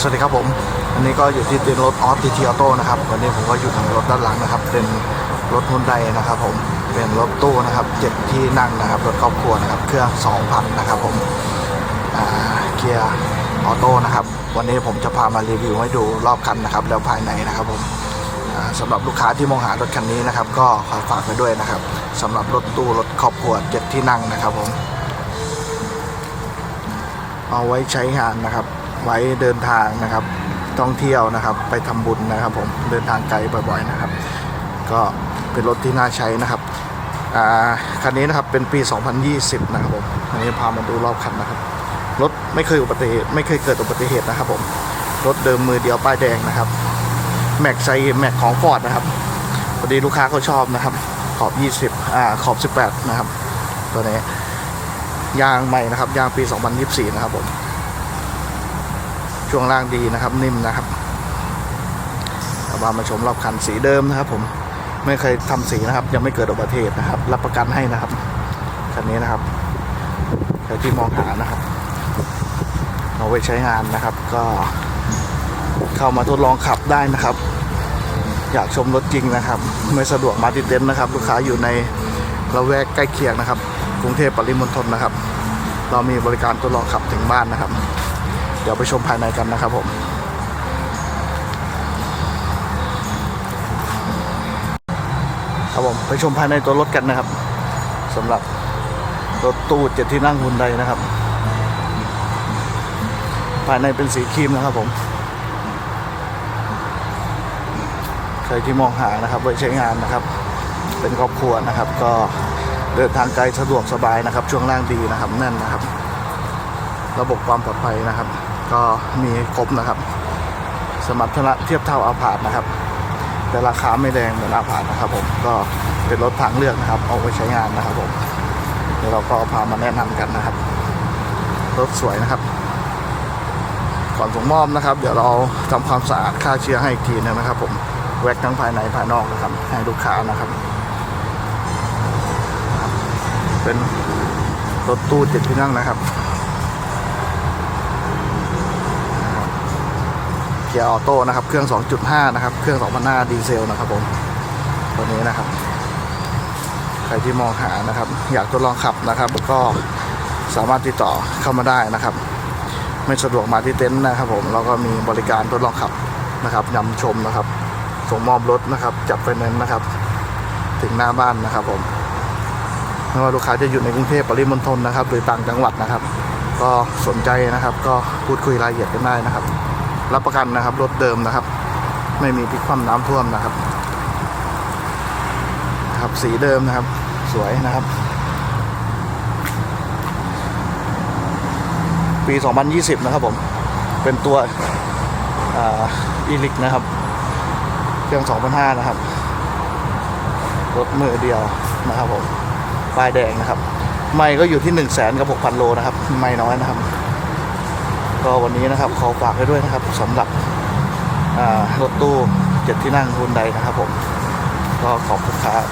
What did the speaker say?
สวัสดีครับผมวันนี้ก็อยู่ที่เต็นรถออสทีทีออโต้นะครับวันนี้ผมก็อยู่ทางรถด้านหลังนะครับ เป็นรถฮุนไดนะครับผมเป็นรถตู้นะครับเจ็ดที่นั่งนะครับรถครอบครัวนะครับเครื่อง2,000นะครับผมเกียร์ออโต้นะครับวันนี้ผมจะพามารีวิวให้ดูรอบคันนะครับแล้วภายในนะครับผมอ่าสำหรับลูกค้าที่มองหารถคันนี้นะครับ ก็ขอฝากไปด้วยนะครับสำหรับรถตู้รถครอบครัวเจ็ดที่นั่งนะครับผมเอาไว้ใช้งานนะครับ ไว้เดินทางนะครับ ท่องเที่ยวนะครับ ไปทำบุญนะครับ ผมเดินทางไกลบ่อยๆนะครับ ก็เป็นรถที่น่าใช้นะครับอ่าคันนี้นะครับเป็นปี 2020 นะครับผมอันนี้พามาดูรอบคันนะครับรถไม่เคยอุบัติเหตุไม่เคยเกิดอุบัติเหตุนะครับผมรถเดิมมือเดียวป้ายแดงนะครับแม็กไซแม็กของฟอร์ดนะครับพอดีลูกค้าเขาชอบนะครับ ขอบ 20อ่าขอบ 18 นะครับ ตัวนี้ยางใหม่นะครับ ยางปี 2024 นะครับผม ช่วงล่างดีนะครับ นิ่มนะครับเอามามาชมรอบคันสีเดิมนะครับผมไม่เคยทำสีนะครับ ยังไม่เกิดอุบัติเหตุนะครับ รับประกันให้นะครับคันนี้นะครับใครที่มองหานะครับเอาไว้ใช้งานนะครับ ก็เข้ามาทดลองขับได้นะครับ อยากชมรถจริงนะครับ ไม่สะดวกมาที่เต็นท์นะครับลูกค้าอยู่ในละแวกใกล้เคียงนะครับ กรุงเทพปริมณฑลนะครับ เรามีบริการทดลองขับถึงบ้านนะครับ ดี๋ยวไปชมภายในกันนะครับผมครับผมไปชมภายในตัวรถกันนะครับสำหรับรถตู้เจ็ดที่นั่งหุ่นใดนะครับ ภายในเป็นสีครีมนะครับผม ใครที่มองหานะครับไว้ใช้งานนะครับ เป็นครอบครัวนะครับ ก็เดินทางไกลสะดวกสบายนะครับ ช่วงล่างดีนะครับแน่นนะครับ ระบบความปลอดภัยนะครับ ก็มีครบนะครับ สมรรถนะเทียบเท่าอาพาธนะครับ แต่ราคาไม่แรงเหมือนอาพาธนะครับผมก็เป็นรถทางเลือกนะครับ เอาไปใช้งานนะครับผมเดี๋ยวเราก็พามาแนะนำกันนะครับ รถสวยนะครับ ก่อนส่งมอบนะครับ เดี๋ยวเราทำความสะอาดฆ่าเชื้อให้อีกทีนึงนะครับ ผมแว็กทั้งภายในภายนอกนะครับ ให้ลูกค้านะครับ เป็นรถตู้เจ็ดที่นั่งนะครับ เกียร์ออโต้นะครับ เครื่อง 2.5 นะครับ เครื่อง2,500ดีเซลนะครับผมตัวนี้นะครับ ใครที่มองหานะครับ อยากทดลองขับนะครับ ก็สามารถติดต่อเข้ามาได้นะครับ ไม่สะดวกมาที่เต็นท์นะครับ ผมเราก็มีบริการทดลองขับนะครับนำชมนะครับ ส่งมอบรถนะครับ จับไฟแนนซ์นะครับ ถึงหน้าบ้านนะครับ ผมไม่ว่าลูกค้าจะอยู่ในกรุงเทพปริมณฑลนะครับ หรือต่างจังหวัดนะครับ ก็สนใจนะครับ ก็พูดคุยรายละเอียดกันได้นะครับ รับประกันนะครับ รถเดิมนะครับ ไม่มีพลิกคว่ำน้ำท่วมนะครับนะครับสีเดิมนะครับ สวยนะครับ ปี 2020 นะครับผม เป็นตัวอีลิกนะครับ เครื่อง 2005 นะครับ รถมือเดียวนะครับผมป้ายแดงนะครับ ไม่ก็อยู่ที่1นึ่งแสนกับหกพันโลนะครับ ไม่น้อยนะครับ ก็วันนี้นะครับขอฝากไว้ด้วยนะครับสำหรับรถตู้เจ็ดที่นั่งฮุนไดนะครับผม ก็ขอบคุณครับ